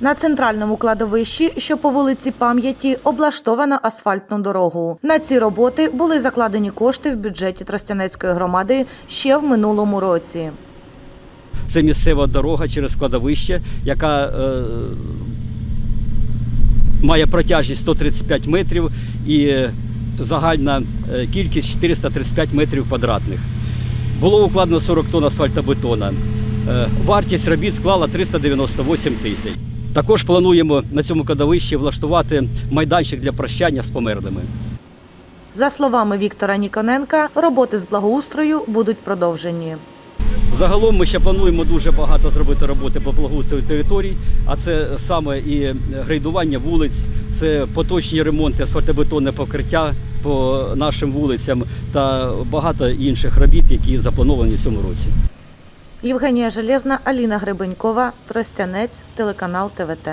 На центральному кладовищі, що по вулиці Пам'яті, облаштовано асфальтну дорогу. На ці роботи були закладені кошти в бюджеті Тростянецької громади ще в минулому році. Це місцева дорога через складовище, яка е, має протяжність 135 метрів і е, загальна е, кількість 435 метрів квадратних. Було укладено 40 тонн асфальтобетона. Е, вартість робіт склала 398 тисяч. Також плануємо на цьому кладовищі влаштувати майданчик для прощання з померлими. За словами Віктора Ніконенка, роботи з благоустрою будуть продовжені. Загалом ми ще плануємо дуже багато зробити роботи по благоустрою територій, а це саме і грейдування вулиць, це поточні ремонти, асфальтобетонне покриття по нашим вулицям та багато інших робіт, які заплановані в цьому році. Євгенія Железна, Аліна Гребенькова, Тростянець, телеканал ТВТ.